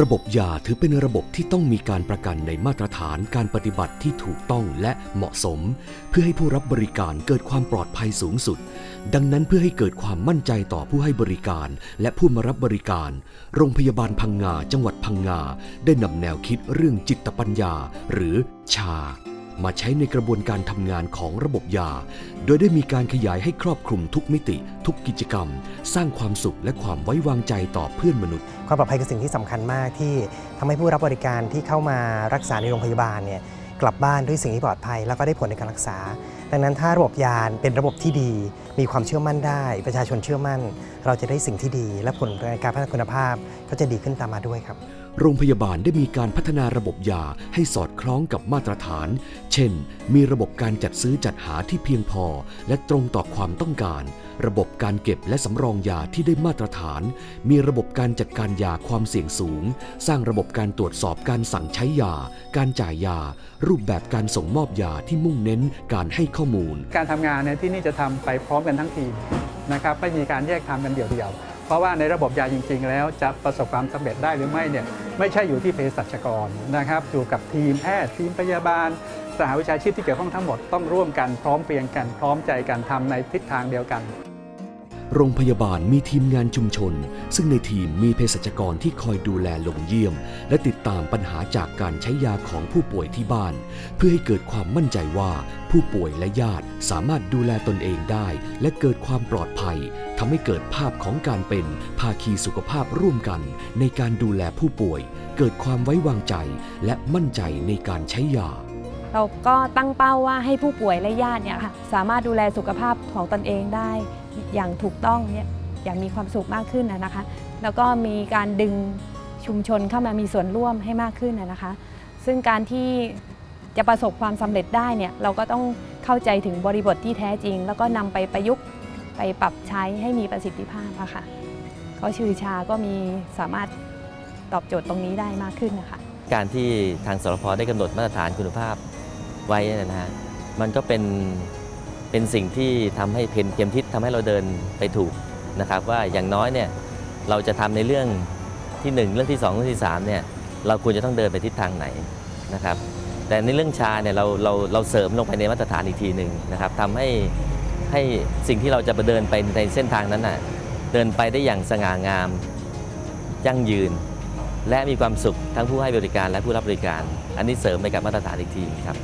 ระบบยาถือเป็นระบบที่ต้องมีการประกันในมาตรฐานการปฏิบัติที่ถูกต้องและเหมาะสม เพื่อให้ผู้รับบริการเกิดความปลอดภัยสูงสุด ดังนั้นเพื่อให้เกิดความมั่นใจต่อผู้ให้บริการ และผู้มารับบริการ โรงพยาบาลพังงาจังหวัดพังงาได้นำแนวคิดเรื่องจิตปัญญา หรือชา มาใช้ในกระบวนการทำงานของระบบยา โดยได้มีการขยายให้ครอบคลุมทุกมิติ ทุกกิจกรรม สร้างความสุขและความไว้วางใจต่อเพื่อนมนุษย์ ความปลอดภัยคือสิ่งที่สำคัญมากที่ทำให้ผู้รับบริการที่เข้ามารักษาในโรงพยาบาลเนี่ยกลับบ้านด้วยสิ่งที่ปลอดภัย แล้วก็ได้ผลในการรักษา ดังนั้นถ้าระบบยานเป็นระบบที่ดี มีความเชื่อมั่นได้ ประชาชนเชื่อมั่น เราจะได้สิ่งที่ดี และผลในการพัฒนาคุณภาพก็จะดีขึ้นตามมาด้วยครับ โรงพยาบาลได้มีการพัฒนาระบบยาให้สอดคล้องกับมาตรฐาน เช่น มีระบบการจัดซื้อจัดหาที่เพียงพอ และตรงต่อความต้องการ ระบบการเก็บและสำรองยาที่ได้มาตรฐาน มีระบบการจัดการยาความเสี่ยงสูง สร้างระบบการตรวจสอบการสั่งใช้ยา การจ่ายยา รูปแบบการส่งมอบยาที่มุ่งเน้นการให้ข้อมูล การทำงานเนี่ยที่นี่จะทำไปพร้อมกันทั้งทีมนะครับไม่มีการแยกทำกันเดี่ยวๆ เพราะว่าในระบบยาจริง ๆ แล้วจะประสบความสำเร็จได้หรือไม่เนี่ยไม่ใช่อยู่ที่เภสัชกรนะครับอยู่กับทีมแพทย์ทีมพยาบาลสหวิชาชีพที่เกี่ยวข้องทั้งหมดต้องร่วมกันพร้อมเพียงกันพร้อมใจกันทำในทิศทางเดียวกัน โรงพยาบาลมีทีมงานชุมชน ซึ่งในทีมมีเภสัชกรที่คอยดูแลลงเยี่ยม และติดตามปัญหาจากการใช้ยาของผู้ป่วยที่บ้าน เพื่อให้เกิดความมั่นใจว่าผู้ป่วยและญาติสามารถดูแลตนเองได้ และเกิดความปลอดภัย ทำให้เกิดภาพของการเป็นภาคีสุขภาพร่วมกัน ในการดูแลผู้ป่วย เกิดความไว้วางใจ และมั่นใจในการใช้ยา เราก็ตั้งเป้าว่าให้ผู้ป่วยและญาติเนี่ยค่ะสามารถดูแลสุขภาพของตนเองได้อย่างถูกต้องเนี่ยอย่างมีความสุขมากขึ้นนะนะคะ แล้วก็มีการดึงชุมชนเข้ามามีส่วนร่วมให้มากขึ้นนะนะคะ ซึ่งการที่จะประสบความสำเร็จได้เนี่ยเราก็ต้องเข้าใจถึงบริบทที่แท้จริง แล้วก็นำไปประยุกต์ ไปปรับใช้ให้มีประสิทธิภาพอะค่ะก็ชื่อชาก็มีสามารถตอบโจทย์ตรงนี้ได้มากขึ้นนะคะการที่ทางสรพได้กำหนดมาตรฐานคุณภาพไว้นยนะฮะมันก็เป็นเป็นสิ่งที่ทำให้เพนเข็มทิศทำให้เราเดินไปถูกนะครับ ว่าอย่างน้อยเนี่ยเราจะทำในเรื่องที่ 1 เรื่องที่ 2 เรื่องที่3เนี่ยเราควรจะต้องเดินไปทิศทางไหนนะครับ แต่ในเรื่องชาเนี่ยเราเราเราเสริมลงไปในมาตรฐานอีกทีหนึ่งนะครับทำให้ ให้สิ่งที่เราจะไปเดินไปในเส้นทางนั้นน่ะเดินไปได้อย่างสง่างามยั่งยืน และมีความสุขทั้งผู้ให้บริการและผู้รับบริการ อันนี้เสริมไปกับมาตรฐานอีกทีครับ